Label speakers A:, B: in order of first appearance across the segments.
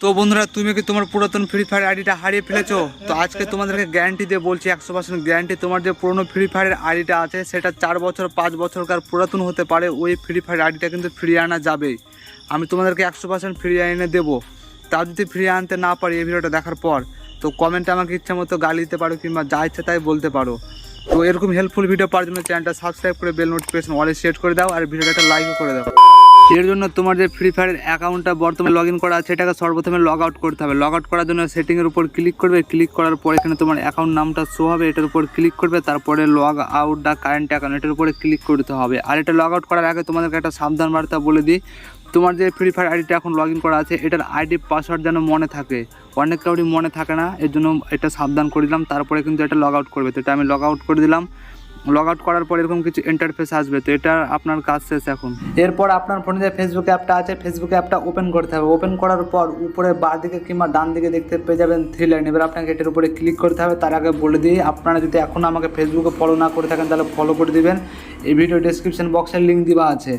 A: তো বন্ধুরা, তুমি কি তোমার পুরাতন ফ্রি ফায়ার আইডিটা হারিয়ে ফেলেছো? তো আজকে তোমাদেরকে গ্যারান্টি দিয়ে বলছি, একশো পার্সেন্ট গ্যারান্টি তোমার যে পুরনো ফ্রি ফায়ারের আইডিটা আছে, সেটা চার বছর, পাঁচ বছরকার পুরাতন হতে পারে, ওই ফ্রি ফায়ার আইডিটা কিন্তু ফিরিয়ে আনা যাবে। আমি তোমাদেরকে একশো পার্সেন্ট ফিরিয়ে এনে দেবো। তা যদি ফিরিয়ে আনতে না পারি এই ভিডিওটা দেখার পর, তো কমেন্টে আমাকে ইচ্ছা মতো গালি দিতে পারো কিংবা যা ইচ্ছে তাই বলতে পারো। তো এরকম হেল্পফুল ভিডিও পাওয়ার জন্য চ্যানেলটা সাবস্ক্রাইব করে বেল নোটিফিকেশন অলে সেট করে দাও, আর ভিডিওটা একটা লাইকও করে দাও। এর জন্য তোমার যে ফ্রি ফায়ারের অ্যাকাউন্টটা বর্তমানে লগ ইন করা আছে, এটাকে সর্বপ্রথমে লগ আউট করতে হবে। লগ আউট করার জন্য সেটিংয়ের উপর ক্লিক করবে। ক্লিক করার পর এখানে তোমার অ্যাকাউন্ট নামটা শো হবে, এটার উপর ক্লিক করবে। তারপরে log out the current account এটার উপরে ক্লিক করতে হবে। আর এটা লগ আউট করার আগে তোমাদেরকে একটা সাবধান বার্তা বলে দিই। তোমার যে ফ্রি ফায়ার আইডিটা এখন লগ ইন করা আছে, এটার আইডি পাসওয়ার্ড যেন মনে থাকে। অনেক কাউরি মনে থাকে না, এর জন্য এটা সাবধান করে দিলাম। তারপরে কিন্তু এটা লগ আউট করবে। তো এটা আমি লগ আউট করে দিলাম। লগ আউট করার পর এরকম কিছু ইন্টারফেস আসবে, তো এটা আপনার কাজ শেষ এখন? এরপর আপনার ফোনে যে ফেসবুক অ্যাপটা আছে ফেসবুক অ্যাপটা ওপেন করতে হবে। ওপেন করার পর উপরে বাঁ দিকে কিংবা ডান দিকে দেখতে পেয়ে যাবেন থ্রি লাইন এবার আপনাকে এটার উপরে ক্লিক করতে হবে। তার আগে বলে দিই, আপনারা যদি এখন আমাকে ফেসবুকে ফলো না করে থাকেন, তাহলে ফলো করে দিবেন। এই ভিডিও ডেসক্রিপশন বক্সের লিঙ্ক দেওয়া আছে।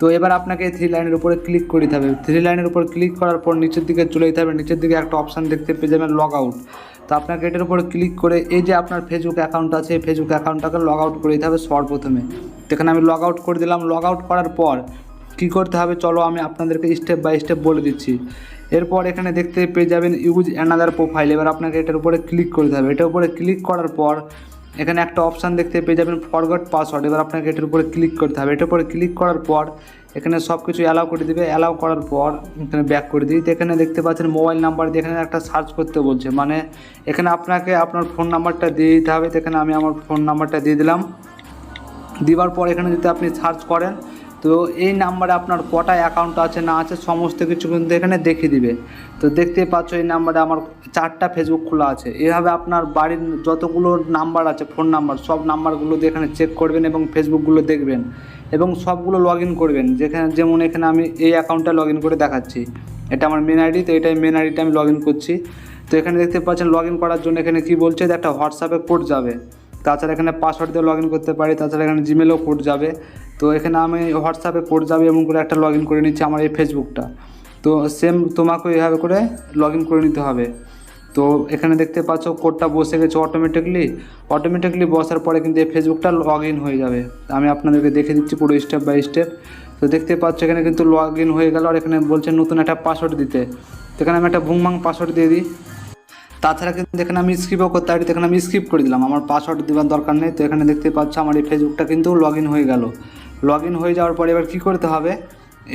A: তো এবার আপনাকে থ্রি লাইনের উপরে ক্লিক করে দিতে হবে থ্রি লাইনের উপর ক্লিক করার পর নিচের দিকে চলে যেতে হবে। নিচের দিকে একটা অপশান দেখতে পেয়ে যাবেন লগ আউট তো আপনাকে এটার উপরে ক্লিক করে এই যে আপনার ফেসবুক অ্যাকাউন্ট আছে, এই ফেসবুক অ্যাকাউন্টটাকে লগ আউট করে দিতে হবে সর্বপ্রথমে। তো এখানে আমি লগ আউট করে দিলাম। লগ আউট করার পর কী করতে হবে? চলো আমি আপনাদেরকে স্টেপ বাই স্টেপ বলে দিচ্ছি। এরপর এখানে দেখতে পেয়ে যাবেন ইউজ অ্যানাদার প্রোফাইল এবার আপনাকে এটার উপরে ক্লিক করতে হবে। এটার উপরে ক্লিক করার পর এখানে একটা অপশান দেখতে পেয়ে যাবেন ফরগট পাসওয়ার্ড এবার আপনাকে এটার উপরে ক্লিক করতে হবে। এটার উপরে ক্লিক করার পর এখানে সব কিছু অ্যালাউ করে দিবে। অ্যালাউ করার পর এখানে ব্যাক করে দিই তো এখানে দেখতে পাচ্ছেন মোবাইল নাম্বার দিয়ে এখানে একটা সার্চ করতে বলছে। মানে এখানে আপনাকে আপনার ফোন নাম্বারটা দিয়ে দিতে হবে। তো এখানে আমি আমার ফোন নাম্বারটা দিয়ে দিলাম। দেওয়ার পর এখানে যদি আপনি সার্চ করেন তো এই নাম্বারে আপনার কটা অ্যাকাউন্ট আছে না আছে সমস্ত কিছু কিন্তু এখানে দেখিয়ে দিবে। তো দেখতেই পাচ্ছ এই নাম্বারে আমার চারটা ফেসবুক খোলা আছে। এভাবে আপনার বাড়ির যতগুলো নাম্বার আছে ফোন নাম্বার, সব নাম্বারগুলো এখানে চেক করবেন এবং ফেসবুকগুলো দেখবেন এবং সবগুলো লগ ইন করবেন। যেখানে যেমন এখানে আমি এই অ্যাকাউন্টটা লগ ইন করে দেখাচ্ছি। এটা আমার মেন আইডি তো এটাই মেন আইডিটা আমি লগ ইন করছি। তো এখানে দেখতে পাচ্ছেন লগ ইন করার জন্য এখানে কি বলছে? একটা হোয়াটসঅ্যাপে কোড যাবে। তাছাড়া এখানে পাসওয়ার্ড দিয়ে লগ করতে পারি, তাছাড়া এখানে জিমেলও কোড যাবে। তো এখানে আমি হোয়াটসঅ্যাপে কোড যাবে এমন করে একটা লগ করে নিচ্ছি আমার এই ফেসবুকটা তো সেম তোমাকেও এইভাবে করে লগ করে নিতে হবে। তো এখানে দেখতে পাচ্ছ কোডটা বসে গেছে অটোমেটিকলি অটোমেটিকলি বসার পরে কিন্তু এই ফেসবুকটা লগ হয়ে যাবে। আমি আপনাদেরকে দেখে দিচ্ছি পুরো স্টেপ বাই স্টেপ তো দেখতে পাচ্ছ এখানে কিন্তু লগ হয়ে গেল আর এখানে বলছে নতুন একটা পাসওয়ার্ড দিতে। তো এখানে আমি একটা ভুংমাং পাসওয়ার্ড দিয়ে দিই। তাছাড়া কিন্তু এখানে আমি স্কিপও করতে পারি এখানে আমি স্কিপ করে দিলাম। আমার পাসওয়ার্ড দেওয়ার দরকার নেই, তো এখানে দেখতে পাচ্ছ আমার এই ফেসবুকটা কিন্তু লগ হয়ে গেল। লগ হয়ে যাওয়ার পরে এবার কী করতে হবে?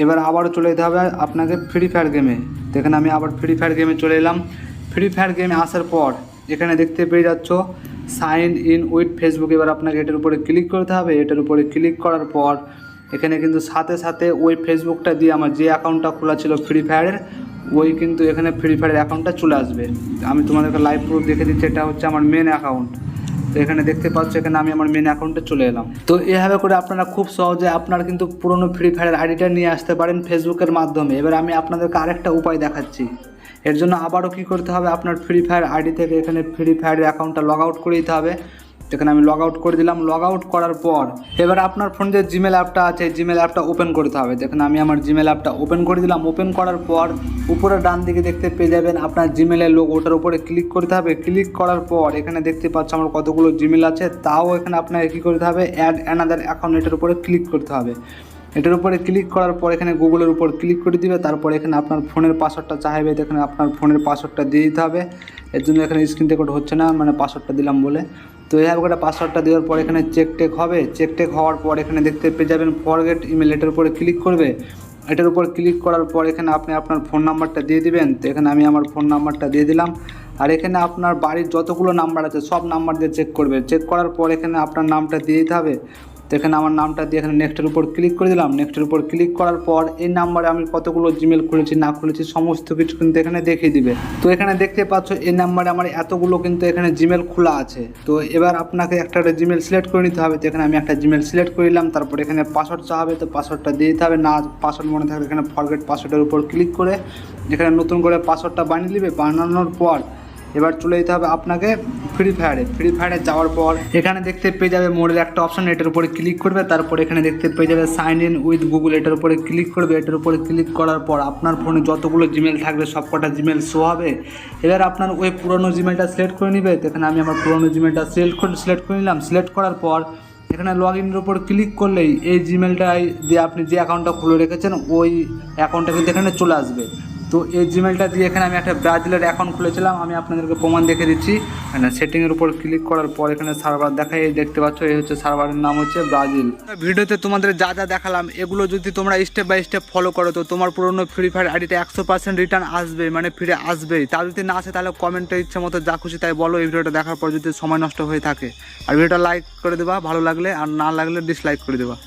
A: এবার আবারও চলে যেতে হবে আপনাকে ফ্রি ফায়ার গেমে তো এখানে আমি আবার ফ্রি ফায়ার গেমে চলে এলাম। ফ্রি ফায়ার গেমে আসার পর এখানে দেখতে পেয়ে যাচ্ছ সাইন ইন উইথ ফেসবুক এবার আপনাকে এটার উপরে ক্লিক করতে হবে। এটার উপরে ক্লিক করার পর এখানে কিন্তু সাথে সাথে ওই ফেসবুকটা দিয়ে আমার যে অ্যাকাউন্টটা খোলা ছিল ফ্রি ফায়ারের ওই কিন্তু এখানে ফ্রি ফায়ারের অ্যাকাউন্টটা চলে আসবে। আমি তোমাদেরকে লাইভ প্রুফ দেখে দিচ্ছি, এটা হচ্ছে আমার মেন অ্যাকাউন্ট তো এখানে দেখতে পাচ্ছ, এখানে আমি আমার মেন অ্যাকাউন্টে চলে এলাম। তো এভাবে করে আপনারা খুব সহজে আপনার কিন্তু পুরনো ফ্রি ফায়ারের আইডিটা নিয়ে আসতে পারেন ফেসবুকের মাধ্যমে। এবার আমি আপনাদেরকে আরেকটা উপায় দেখাচ্ছি। এর জন্য আবারও কী করতে হবে? আপনার ফ্রি ফায়ার আইডি থেকে এখানে ফ্রি ফায়ারের অ্যাকাউন্টটা লগ আউট করে দিতে হবে। এখানে আমি লগ আউট করে দিলাম। লগ আউট করার পর এবার আপনার ফোন যে জিমেল অ্যাপটা আছে জিমেল অ্যাপটা ওপেন করতে হবে। দেখেন আমি আমার জিমেল অ্যাপটা ওপেন করে দিলাম। ওপেন করার পর উপরে ডান দিকে দেখতে পেয়ে যাবেন আপনার জিমেলের লোক ওটার উপরে ক্লিক করতে হবে। ক্লিক করার পর এখানে দেখতে পাচ্ছ আমার কতগুলো জিমেল আছে। তাও এখানে আপনাকে কী করতে হবে? অ্যাড অ্যানাদার অ্যাকাউন্ট এটার উপরে ক্লিক করতে হবে। এটার উপরে ক্লিক করার পর এখানে গুগলের উপর ক্লিক করে দিবে। তারপর এখানে আপনার ফোনের পাসওয়ার্ডটা চাইবে। এখানে আপনার ফোনের পাসওয়ার্ডটা দিয়ে দিতে হবে। এর জন্য এখানে স্ক্রিন রেকর্ড হচ্ছে না। মানে পাসওয়ার্ডটা দিলাম বলে। তো এইভাবে করে পাসওয়ার্ডটা দেওয়ার পর এখানে চেক টেক হবে। চেক টেক হওয়ার পর এখানে দেখতে পেয়ে যাবেন ফরগেট ইমেল এটার উপরে ক্লিক করবে। এটার উপর ক্লিক করার পর এখানে আপনি আপনার ফোন নাম্বারটা দিয়ে দিবেন। তো এখানে আমি আমার ফোন নাম্বারটা দিয়ে দিলাম। আর এখানে আপনার বাড়ির যতগুলো নাম্বার আছে, সব নাম্বার দিয়ে চেক করবে। চেক করার পর এখানে আপনার নামটা দিয়ে দিতে হবে। তো এখানে আমার নামটা দিয়ে এখানে নেক্সটের উপর ক্লিক করে দিলাম। নেক্সটের উপর ক্লিক করার পর এই নাম্বারে আমি কতগুলো জিমেল খুলেছি, না খুলেছি, সমস্ত কিছু কিন্তু এখানে দেখিয়ে দিবে। তো এখানে দেখতে পাচ্ছ, এই নাম্বারে আমার এতগুলো কিন্তু এখানে জিমেল খোলা আছে। তো এবার আপনাকে একটা একটা জিমেল সিলেক্ট করে নিতে হবে। তো এখানে আমি একটা জিমেল সিলেক্ট করে নিলাম, তারপর এখানে পাসওয়ার্ড চাহাবে তো পাসওয়ার্ডটা দিয়ে দিতে হবে। না পাসওয়ার্ড মনে থাকলে এখানে ফরগেট পাসওয়ার্ডের উপর ক্লিক করে এখানে নতুন করে পাসওয়ার্ডটা বানিয়ে নেবে বানানোর পর এবার চলে যেতে হবে আপনাকে ফ্রি ফায়ারে ফ্রি ফায়ারে যাওয়ার পর এখানে দেখতে পেয়ে যাবে মোড়ের একটা অপশন এটার উপরে ক্লিক করবে। তারপর এখানে দেখতে পেয়ে যাবে সাইন ইন উইথ গুগল এটার উপরে ক্লিক করবে। এটার উপরে ক্লিক করার পর আপনার ফোনে যতগুলো জিমেল থাকবে সব কটা জিমেল শো হবে। এবার আপনার ওই পুরনো জিমেলটা সিলেক্ট করে নিবে। এখানে আমি আমার পুরনো জিমেলটা সিলেক্ট করে সিলেক্ট করে নিলাম। সিলেক্ট করার পর এখানে লগ ইনের উপর ক্লিক করলেই এই জিমেলটাই যে আপনি যে অ্যাকাউন্টটা খুলে রেখেছেন, ওই অ্যাকাউন্টটা কিন্তু এখানে চলে আসবে। তো এই জিমেলটা দিয়ে এখানে আমি একটা ব্রাজিলের অ্যাকাউন্ট খুলেছিলাম। আমি আপনাদেরকে প্রমাণ দেখে দিচ্ছি। এখানে সেটিংয়ের উপর ক্লিক করার পর এখানে সার্ভার দেখায় এই দেখতে পাচ্ছ, এই হচ্ছে সার্ভারের নাম হচ্ছে ব্রাজিল ভিডিওতে তোমাদের যা যা দেখালাম, এগুলো যদি তোমরা স্টেপ বাই স্টেপ ফলো করো, তো তোমার পুরনো ফ্রি ফায়ার আইডিটা একশো পার্সেন্ট রিটার্ন আসবে মানে ফিরে আসবেই। তা যদি না আসে, তাহলে কমেন্টে ইচ্ছে মতো যা খুশি তাই বলো। এই ভিডিওটা দেখার পর যদি সময় নষ্ট হয়ে থাকে, আর ভিডিওটা লাইক করে দেবা, ভালো লাগলে, আর না লাগলে ডিসলাইক করে দেবা।